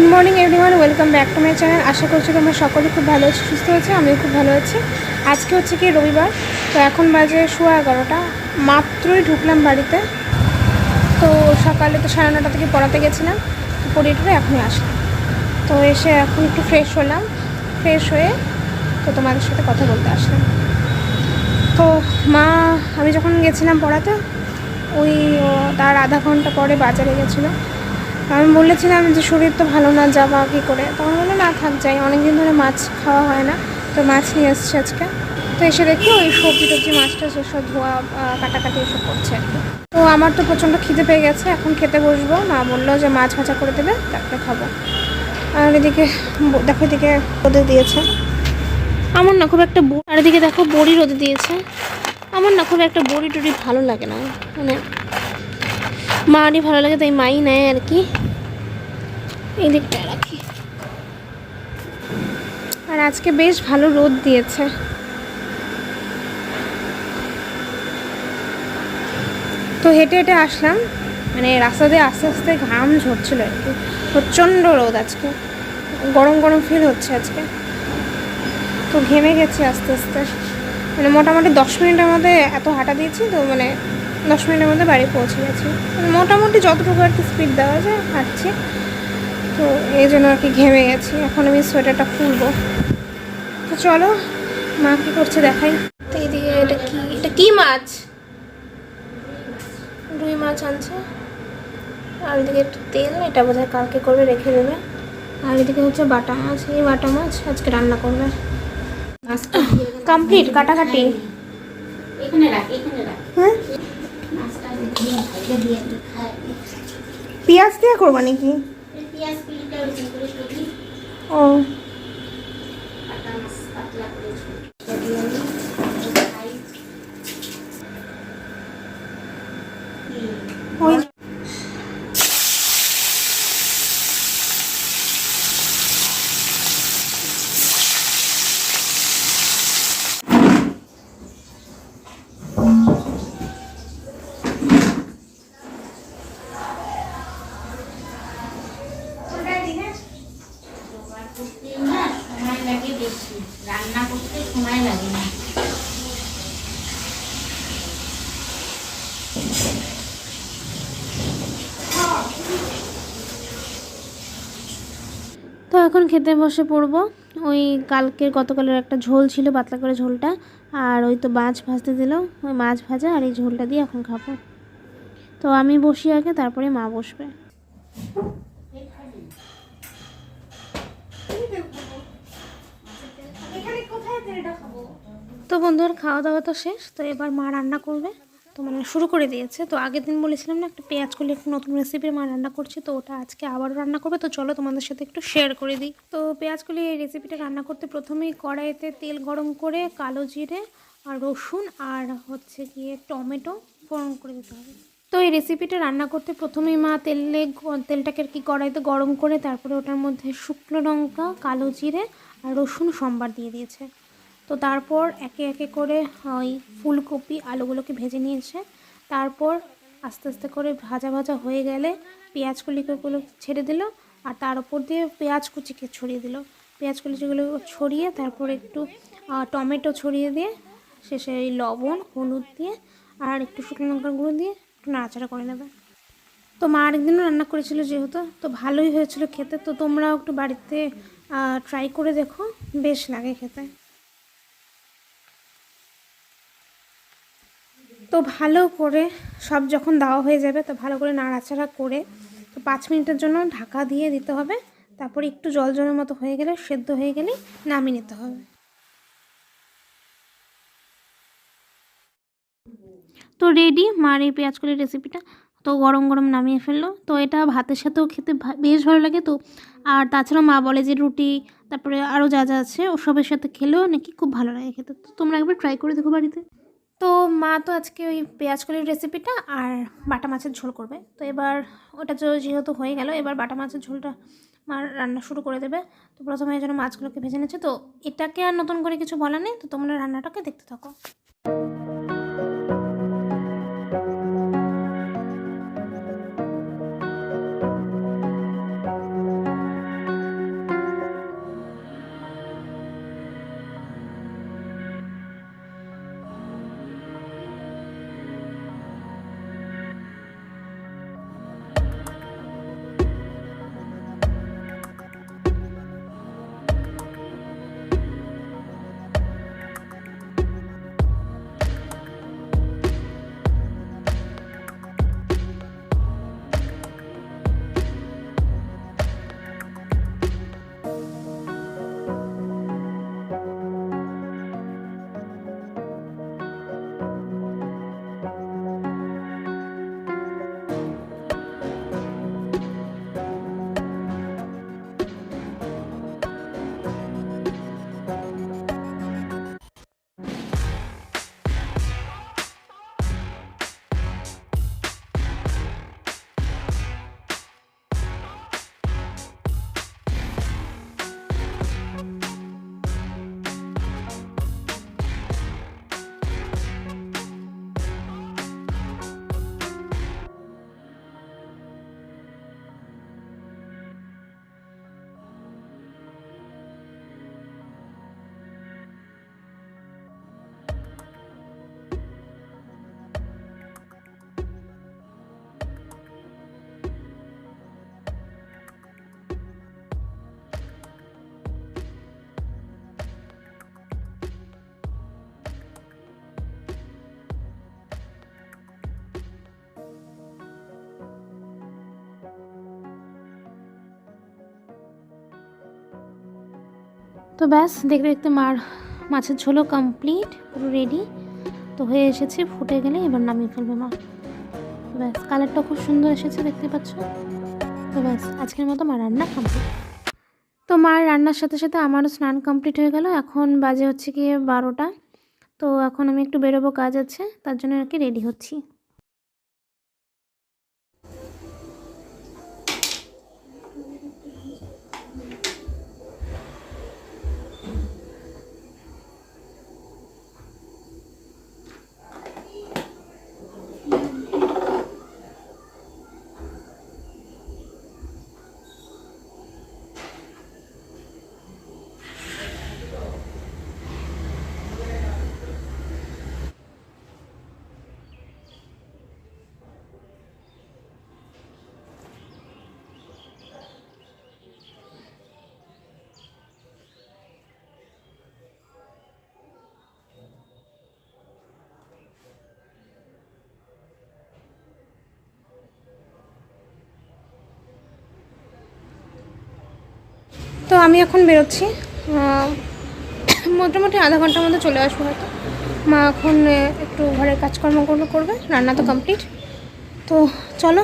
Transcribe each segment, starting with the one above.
Good morning everyone welcome back to my channel আশা করছি তোমরা সকলে খুব ভালো আছো, সুস্থ আছে, আমিও খুব ভালো আছি। আজকে হচ্ছে কি রবিবার, তো এখন বাজে সোয়া এগারোটা। মাত্রই ঢুকলাম বাড়িতে। তো সকালে তো সাড়ে নটা থেকে পড়াতে গেছিলাম, তো পড়িয়ে এখনই আসলাম। তো এসে এখন একটু ফ্রেশ হলাম। ফ্রেশ হয়ে তো তোমাদের সাথে কথা বলতে আসলাম। তো মা, আমি যখন গেছিলাম পড়াতে, ওই তার আধা ঘণ্টা পরে বাজারে গেছিল। আমি বলেছিলাম যে শরীর তো ভালো না যাবা কী করে। তখন বলল না থাক, যাই। অনেকদিন ধরে মাছ খাওয়া হয় না, তো মাছ নিয়ে এসছে আজকে। তো এসে দেখি ওই সবজি টবজি মাছটা সেসব ধোয়া কাটাকাটি এসব করছে। তো আমার তো প্রচণ্ড খিদে পেয়ে গেছে, এখন খেতে বসবো। মা বলল যে মাছ ভাজা করে দেবে, তারপরে খাব। আর এদিকে দেখো এদিকে রোদে দিয়েছে। আমার না খুব একটা আর এদিকে দেখো বড়ি রোদে দিয়েছে। আমার না খুব একটা বড়ি টড়ি ভালো লাগে না মানে মারই ভালো লাগে, তাই মাই নেয় আর কি। এই দিকটায় রাখি। আর আজকে বেশ ভালো রোদ দিয়েছে। তো হেঁটে হেঁটে আসলাম। মানে রাস্তা দিয়ে আস্তে আস্তে ঘাম ঝরছিল আর কি। প্রচণ্ড রোদ আজকে। গরম গরম ফিল হচ্ছে আজকে। তো ঘেমে গেছি আস্তে আস্তে। মানে মোটামুটি দশ মিনিটের মধ্যে এত হাঁটা দিয়েছি, তো মানে দশ মিনিটের মধ্যে বাড়ি পৌঁছে গেছি। মোটামুটি যতটুকু আর কি স্পিড দেওয়া যায় হাঁটছি তো এই জন্য আর কি ঘেমে গেছি। এখন আমি সোয়েটারটা খুলবো। তো চলো মা কী করছে দেখাই। তো এইদিকে এটা কি? এটা কি মাছ? রুই মাছ আনছে। আর এদিকে একটু তেল এটা বোধহয় কালকে করে রেখে দেবে। আর এদিকে হচ্ছে বাটা মাছ। এই বাটা মাছ আজকে রান্না করবে। কমপ্লিট কাটাকাটি। এখানে রাখ এখানে রাখ। হ্যাঁ মাছটা দিয়ে ভাজে দিয়ে খায় পেঁয়াজ দিয়ে করবা নাকি ও কাটা মাছ পাতলা করে ছোট দিয়ে আমি খাই ওই জোগাড় করতে না সময় লাগে বেশি রান্না করতে সময় লাগে না তো এখন খেতে বসে পড়ব। ওই কালকের গতকালের একটা ঝোল ছিল, পাতলা করে ঝোলটা। আর ওই তো মাছ ভাজতে দিল, ওই মাছ ভাজা আর এই ঝোলটা দিয়ে এখন খাব। তো আমি বসি আগে, তারপরে মা বসবে। তো বন্ধুর খাওয়া দাওয়া তো শেষ, তো এবার মা রান্না করবে। তো মানে শুরু করে দিয়েছে। তো আগের দিন বলেছিলাম না, একটা পেঁয়াজ কলি একটা নতুন রেসিপি মা রান্না করছে, তো ওটা আজকে আবারও রান্না করবে। তো চলো তোমাদের সাথে একটু শেয়ার করে দিই। তো পেঁয়াজ কলি এই রেসিপিটা রান্না করতে প্রথমেই কড়াইতে তেল গরম করে কালো জিরে আর রসুন আর হচ্ছে গিয়ে টমেটো ফোড়ন করে দিতে হবে। তো এই রেসিপিটা রান্না করতে প্রথমেই মা তেলে তেলটাকে কি কড়াইতে গরম করে তারপরে ওটার মধ্যে শুকনো লঙ্কা, কালো জিরে আর রসুন সম্বার দিয়ে দিয়েছে। তো তারপর একে একে করে ওই ফুলকপি, আলুগুলোকে ভেজে নিয়েছে। তারপর আস্তে আস্তে করে ভাজা ভাজা হয়ে গেলে পেঁয়াজ কুলিগুলো ছেড়ে দিল আর তার উপর দিয়ে পেঁয়াজ কুচিকে ছড়িয়ে দিল। পেঁয়াজ কুচিগুলো ছড়িয়ে তারপর একটু টমেটো ছড়িয়ে দিয়ে শেষে এই লবণ, হলুদ দিয়ে আর একটু শুকনো লঙ্কার গুঁড়ো দিয়ে একটু নাড়াচাড়া করে নেবে। তো মা আরেকদিনও রান্না করেছিল যেহেতু, তো ভালোই হয়েছিল খেতে। তো তোমরাও একটু বাড়িতে ট্রাই করে দেখো, বেশ লাগে খেতে। তো ভালো করে সব যখন দেওয়া হয়ে যাবে, তো ভালো করে নাড়াচাড়া করে, তো পাঁচ মিনিটের জন্য ঢাকা দিয়ে দিতে হবে। তারপরে একটু জল জলের মতো হয়ে গেলে, সেদ্ধ হয়ে গেলেই নামিয়ে নিতে হবে। তো রেডি মার এই পেঁয়াজ পেঁয়াজকলির রেসিপিটা তো গরম গরম নামিয়ে ফেলল। তো এটা ভাতের সাথেও খেতে বেশ ভালো লাগে তো। আর তাছাড়াও মা বলে যে রুটি, তারপরে আরও যা যা আছে, ওসবের সাথে খেলেও নাকি খুব ভালো লাগে খেতে। তো তোমরা একবার ট্রাই করে দেখো বাড়িতে। তো মা তো আজকে ওই পেঁয়াজ কলির রেসিপিটা আর বাটা মাছের ঝোল করবে। তো এবার ওটা তো যেহেতু হয়ে গেল, এবার বাটা মাছের ঝোলটা মা রান্না শুরু করে দেবে। তো প্রথমে যেন মাছগুলোকে ভেজে নিচ্ছে। তো এটাকে আর নতুন করে কিছু বলা নেই। তো তোমরা রান্নাটাকে দেখতে থাকো। তো ব্যাস, দেখতে দেখতে মার, মাছের ঝোলও কমপ্লিট পুরো রেডি তো হয়ে এসেছে, ফুটে গেলে এবার নামিয়ে ফেলবে মা। ব্যাস কালারটা খুব সুন্দর এসেছে, দেখতে পাচ্ছ? তো ব্যাস, আজকের মতো মা রান্না কমপ্লিট তো মার রান্নার সাথে সাথে আমারও স্নান কমপ্লিট হয়ে গেল। এখন বাজে হচ্ছে গিয়ে বারোটা। তো এখন আমি একটু বেরোবো, কাজ আছে, তার জন্য আর কি রেডি হচ্ছি। তো আমি এখন বেরোচ্ছি। মোটামুটি আধা ঘণ্টার মধ্যে চলে আসব হয়তো। মা এখন একটু ঘরের কাজকর্ম করবে রান্না তো কমপ্লিট তো চলো,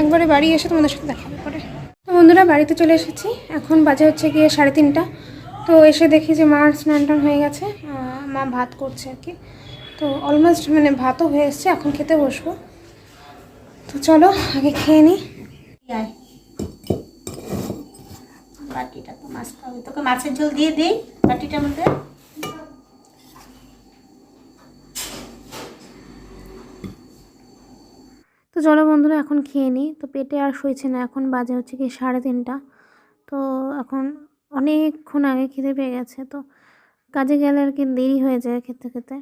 একবারে বাড়ি এসে তোমাদের সাথে দেখা পরে। তো বন্ধুরা, বাড়িতে চলে এসেছি। এখন বাজে হচ্ছে গিয়ে সাড়ে তিনটা। তো এসে দেখি যে মার স্নান টান হয়ে গেছে। মা ভাত করছে আর কি। তো অলমোস্ট মানে ভাতও হয়ে এসছে, এখন খেতে বসবো। তো চলো, আগে খেয়ে নিই। বাটিটা তো মাছতে হবে তোকে মাছের ঝোল দিয়ে দিই বাটিটার মধ্যে। তো চলো বন্ধুরা, এখন খেয়ে নিই তো পেটে আর সইছে না, এখন বাজে হচ্ছে কি সাড়ে তিনটা। তো এখন অনেকক্ষণ আগে খেতে পেয়ে গেছে, তো কাজে গেলে আর কি দেরি হয়ে যায় খেতে খেতে।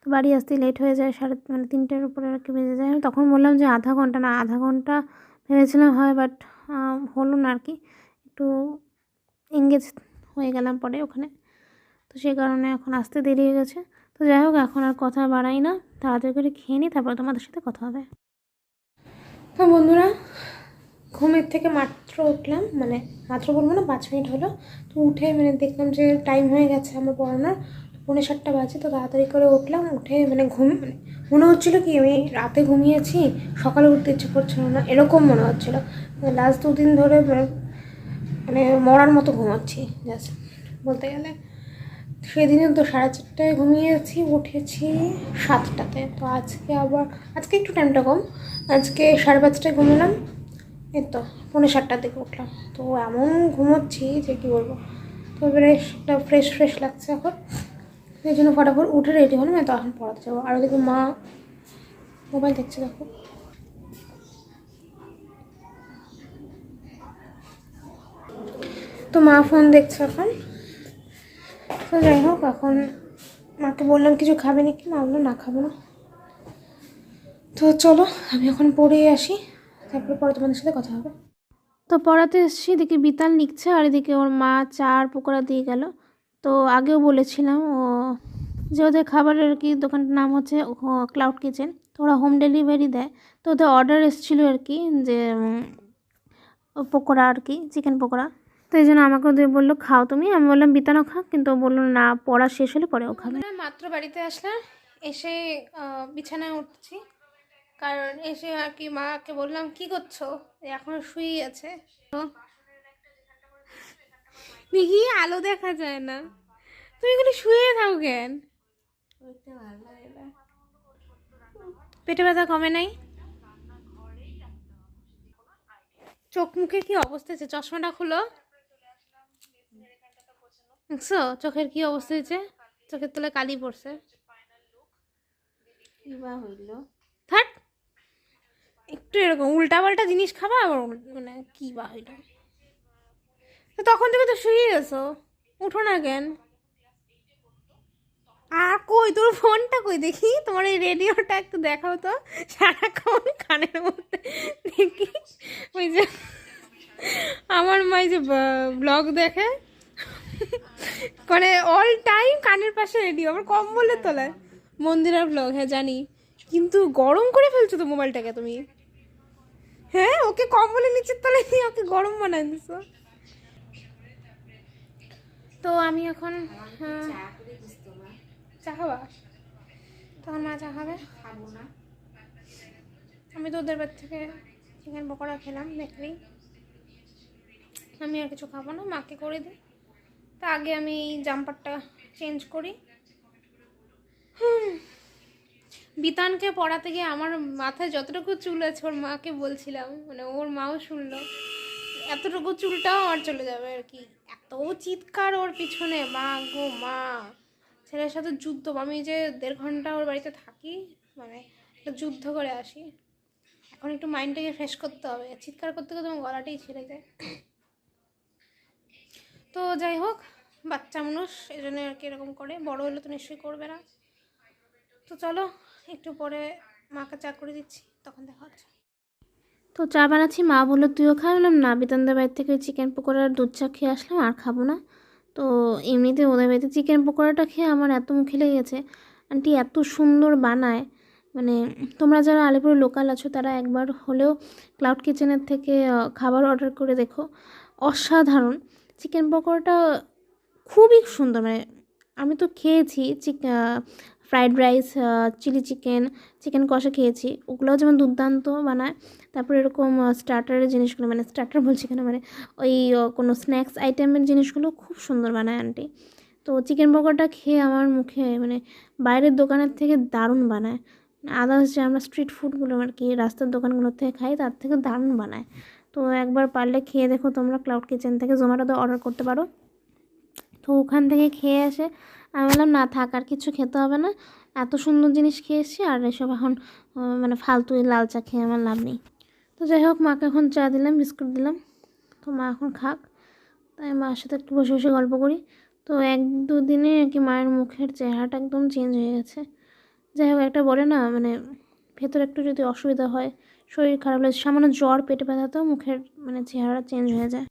তো বাড়ি আসতে লেট হয়ে যায়, সাড়ে মানে তিনটের উপরে আর কি বেজে যায়। তখন বললাম যে আধা ঘণ্টা না, আধা ঘণ্টা ভেবেছিলাম হয় বাট হলো না আর কি। একটু এঙ্গেজ হয়ে গেলাম পরে ওখানে। তো সেই কারণে এখন আসতে দেরি হয়ে গেছে। তো যাই হোক, এখন আর কথা বাড়াই না। তাড়াতাড়ি করে খেয়ে নিই তারপর তোমাদের সাথে কথা হবে। তো বন্ধুরা, ঘুমের থেকে মাত্র উঠলাম মানে মাত্র বলব না, পাঁচ মিনিট হলো। তো উঠে মানে দেখলাম যে টাইম হয়ে গেছে আমার পড়ানোর। পৌনে সাতটা বাজে, তো তাড়াতাড়ি করে উঠলাম, উঠে মানে ঘুম মানে মনে হচ্ছিল কি, আমি রাতে ঘুমিয়েছি, সকালে উঠতে ইচ্ছে করছিল না, এরকম মনে হচ্ছিল। লাস্ট দুদিন ধরে মানে মরার মতো ঘুমাচ্ছি জাস্ট বলতে গেলে সেদিনে তো সাড়ে চারটায় ঘুমিয়েছি, উঠেছি সাতটাতে। তো আজকে আবার, আজকে একটু টাইমটা কম। আজকে সাড়ে পাঁচটায় ঘুমলাম, এই তো, পৌনে সাতটার দিকে উঠলাম। তো এমন ঘুমোচ্ছি যে কী বলব, তো এবারে একটা ফ্রেশ ফ্রেশ লাগছে এখন। এই জন্য ফটাফট উঠে রেডি হলাম তো এখন পড়াতে যাব। আর ওদিকে মা মোবাইল দেখছে দেখো। তো মা ফোন দেখছে এখন। তো যাই হোক, এখন মাকে বললাম, কিছু খাবে নাকি? মা বলল, না, খাব না। তো চলো, আমি এখন পড়ে আসি। তারপরে পরে তোমাদের সাথে কথা হবে। তো পড়াতে এসেছি, এদিকে বিতাল লিখছে আর এদিকে ওর মা চা আর পকোড়া দিয়ে গেল। তো আগেও বলেছিলাম, ও যে ওদের খাবারের কি দোকানটার নাম হচ্ছে ক্লাউড কিচেন তো ওরা হোম ডেলিভারি দেয়। তো ওদের অর্ডার এসেছিল আর কি, যে পকোড়া আর কি চিকেন পকোড়া। তো এই জন্য আমাকে দিয়ে বলল, খাও তুমি? আমি বললাম বিতানো খা কিন্তু ও বলল, না, পড়া শেষ হলে পরে ও খাবে। মাত্র বাড়িতে আসলাম, এসে বিছানায় উঠছি। কারণ এসে আর কি মাকে বললাম, কি করছ? এখন শুয়েই আছে। তো দেখি, আলো দেখা যায় না। তুমি এখানে শুয়ে থাকো কেন? পেটে ব্যথা কমে নাই? চোখ মুখে কি অবস্থা হয়েছে চশমাটা খুলো। দেখছ? চোখের কি অবস্থা হয়েছে? চোখের তলে কালি পড়ছে। থাক। একটু এরকম উল্টা পাল্টা জিনিস খাবা আবার মানে কি বা হইল? তো তখন থেকে তো শুয়ে গেছো উঠো না কেন? আর কই তোর ফোনটা কই? দেখি তোমার এই রেডিওটা একটু দেখাও তো। সারাক্ষণ কানের মধ্যে। দেখি ওই যে আমার মা যে ব্লগ দেখে। মানে অল টাইম কানের পাশে রেডিও আবার কম বলে তোলায়। মন্দিরার ব্লগ হ্যাঁ জানি। কিন্তু গরম করে ফেলছো তো মোবাইলটাকে তুমি। হ্যাঁ ওকে কম বলে নিচের তলায় নিয়ে ওকে গরম বানায় দিছো। তো আমি এখন হ্যাঁ, চা খাবা? তখন মা চা খাবে। না আমি তো ওদের বাড়ি থেকে চিকেন পকোড়া খেলাম দেখলেই আমি আর কিছু খাব না মাকে করে দিই। তা আগে আমি এই জাম্পারটা চেঞ্জ করি। বিতানকে পড়াতে গিয়ে আমার মাথায় যতটুকু চুল আছে, ওর মাকে বলছিলাম মানে ওর মাও শুনলো, এতটুকু চুলটাও আমার চলে যাবে আর কি। এত চিৎকার ওর পিছনে, মা গো, মা। ছেলের সাথে যুদ্ধ, আমি যে দেড় ঘণ্টা ওর বাড়িতে থাকি মানে যুদ্ধ করে আসি। এখন একটু মাইন্ডটাকে ফ্রেশ করতে হবে। চিৎকার করতে করতে আমার গলাটাই ছেড়ে যায়। তো যাই হোক, বাচ্চা মানুষ, এই জন্য আর কি এরকম করে। বড় হলে তো নিশ্চয়ই করবে না। তো চলো, একটু পরে মাকে চা করে দিচ্ছি, তখন দেখা হচ্ছে। তো চা বানাচ্ছি, মা বলল, তুইও খাই বললাম, না, বিতানদের বাড়ি থেকে চিকেন পকোড়ার দুধ চা খেয়ে আসলাম, আর খাব না। তো এমনিতে ওদের বাড়িতে চিকেন পকোড়াটা খেয়ে আমার এত মুখে লেগে গেছে। আন্টি, এত সুন্দর বানায়। মানে তোমরা যারা আলিপুরের লোকাল আছো, তারা একবার হলেও ক্লাউড কিচেনের থেকে খাবার অর্ডার করে দেখো। অসাধারণ। চিকেন পকোড়াটা খুবই সুন্দর মানে আমি তো খেয়েছি chick fried rice chilli chicken chicken কষা খেয়েছি। ওগুলোও যেমন দুর্দান্ত বানায়, তারপরে এরকম স্টার্টারের জিনিসগুলো মানে স্টার্টার বলছি কেন মানে ওই কোনো স্ন্যাক্স আইটেমের জিনিসগুলো খুব সুন্দর বানায় আন্টি তো চিকেন পকোড়াটা খেয়ে আমার মুখে মানে বাইরের দোকানের থেকে দারুণ বানায়। আদার্স যে আমরা স্ট্রিট ফুডগুলো আর কি, রাস্তার দোকানগুলোর থেকে খাই, তার থেকে দারুণ বানায়। তো একবার পারলে খেয়ে দেখো তোমরা ক্লাউড কিচেন থেকে জোম্যাটোতে অর্ডার করতে পারো। তো ওখান থেকে খেয়ে এসে আমি বললাম, না, থাক, আর কিছু খেতে হবে না। এত সুন্দর জিনিস খেয়েছি, আর এসব এখন মানে ফালতু লাল চা খেয়ে আমার লাভ নেই। তো যাই হোক, মাকে এখন চা দিলাম, বিস্কুট দিলাম। তো মা এখন খাক, তাই মার সাথে একটু বসে বসে গল্প করি। তো এক দুদিনে আর কি মায়ের মুখের চেহারাটা একদম চেঞ্জ হয়ে গেছে। যাই হোক, একটা বলে না মানে ভেতরে একটু যদি অসুবিধা হয় শরীর খারাপ লাগছে সামান্য জ্বর পেটে ব্যথাতেও মুখের মানে চেহারা চেঞ্জ হয়ে যায়।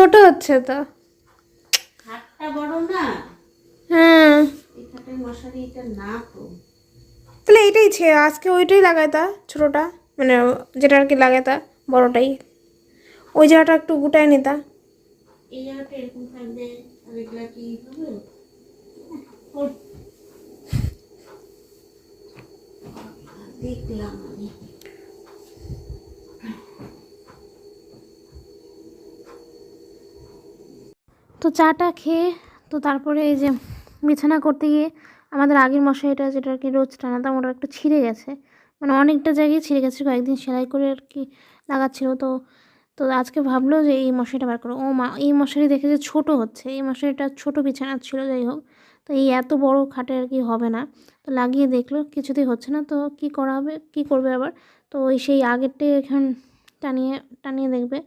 ছোট হচ্ছে তো। খাটটা বড় না? হ্যাঁ। এই মশারি এটা না তো। তাহলে এইটাই ছে আজকে ওইটাই লাগায় তা ছোটোটা। মানে যেটা আর কি লাগায় তা বড়টাই। ওই জায়গাটা একটু গুটায় নিতা এই জায়গাটা এরকম থাকবে আর এগুলা কি হবে? দেখলাম আমি। চাটা খেয়ে তো তারপরে এই যে বিছানা করতে গিয়ে আমাদের আগের মশারিটা যেটা আর কি রোজ টানাতাম, ওটা একটু ছিঁড়ে গেছে। মানে অনেকটা জায়গায় ছিঁড়ে গেছে, কয়েকদিন সেলাই করে আর কি লাগাচ্ছিলো। তো তো আজকে ভাবলো যে এই মশারিটা বার করো ও মা, এই মশারি দেখে যে ছোটো হচ্ছে, এই মশারিটা ছোটো বিছানা ছিল, যাই হোক। তো এই এত বড় খাটে আর কি হবে না। তো লাগিয়ে দেখল, কিছুতেই হচ্ছে না। তো কি করা হবে, কি করবে আবার? তো ওই সেই আগেরটাই এখন টানিয়ে টানিয়ে দেখবে।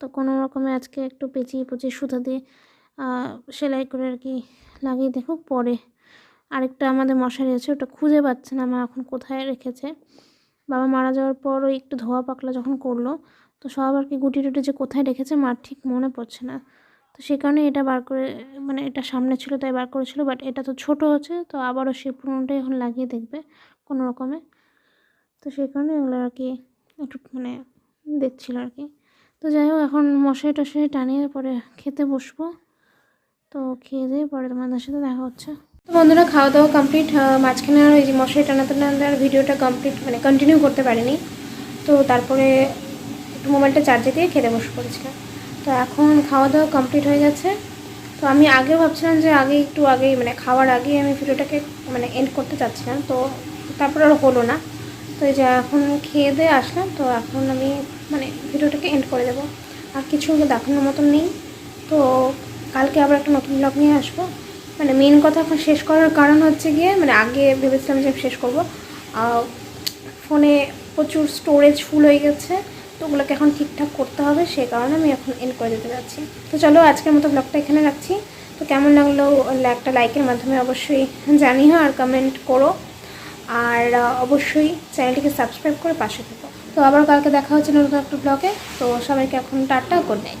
তো কোনো রকমে আজকে একটু পেঁচিয়ে পচিয়ে সুতা দিয়ে সেলাই করে আর কি লাগিয়ে দেখো পরে আরেকটা আমাদের মশারি আছে, ওটা খুঁজে পাচ্ছে না, মা এখন কোথায় রেখেছে। বাবা মারা যাওয়ার পর ওই একটু ধোয়া পাকলা যখন করল, তো সব আর কি গুটি টুটি যে কোথায় রেখেছে, মার ঠিক মনে পড়ছে না। তো সে কারণে এটা বার করে মানে এটা সামনে ছিল তাই বার করেছিল বাট এটা তো ছোট হচ্ছে তো আবারও সে পুরোনোটাই এখন লাগিয়ে দেখবে কোনো রকমে। তো সেই কারণে এগুলো আর কি একটু মানে দেখছিল আর কি। তো যাই হোক, এখন মশারি টশাই টানিয়ে পরে খেতে বসবো। তো খেয়ে দিয়ে পরে তোমাদের সাথে দেখা হচ্ছে। তো বন্ধুরা খাওয়া দাওয়া কমপ্লিট মাঝখানে আর ওই যে মশারি টানাতে টানাতে আর ভিডিওটা কমপ্লিট মানে কন্টিনিউ করতে পারিনি। তো তারপরে একটু মোবাইলটা চার্জে দিয়ে খেতে বসে পড়েছিলাম তো এখন খাওয়া দাওয়া কমপ্লিট হয়ে গেছে। তো আমি আগেও ভাবছিলাম যে আগে একটু আগেই মানে খাওয়ার আগেই আমি ভিডিওটাকে মানে এন্ড করতে চাচ্ছিলাম। তো তারপর আর হলো না। তো এই যে এখন খেয়ে দিয়ে আসলাম। তো এখন আমি মানে ভিডিওটাকে এন্ড করে দেবো। আর কিছু দেখানোর মতন নেই। তো কালকে আবার একটা নতুন ব্লগ নিয়ে আসব। মানে মেন কথা এখন শেষ করার কারণ হচ্ছে গিয়ে মানে আগে ভেবেছিলাম যে শেষ করব। ফোনে প্রচুর স্টোরেজ ফুল হয়ে গেছে, তো ওগুলোকে এখন ঠিকঠাক করতে হবে সেই কারণে আমি এখন এন্ড করে দিতে যাচ্ছি। তো চলো আজকের মতো ব্লগটা এখানে রাখছি। তো কেমন লাগল একটা লাইকের মাধ্যমে অবশ্যই জানিও আর কমেন্ট করো। আর অবশ্যই চ্যানেলটিকে সাবস্ক্রাইব করে পাশে থেকো। তো আবার কালকে দেখা হচ্ছে নতুন একটা ব্লগে তো সবাইকে এখন টাটা গুড নাইট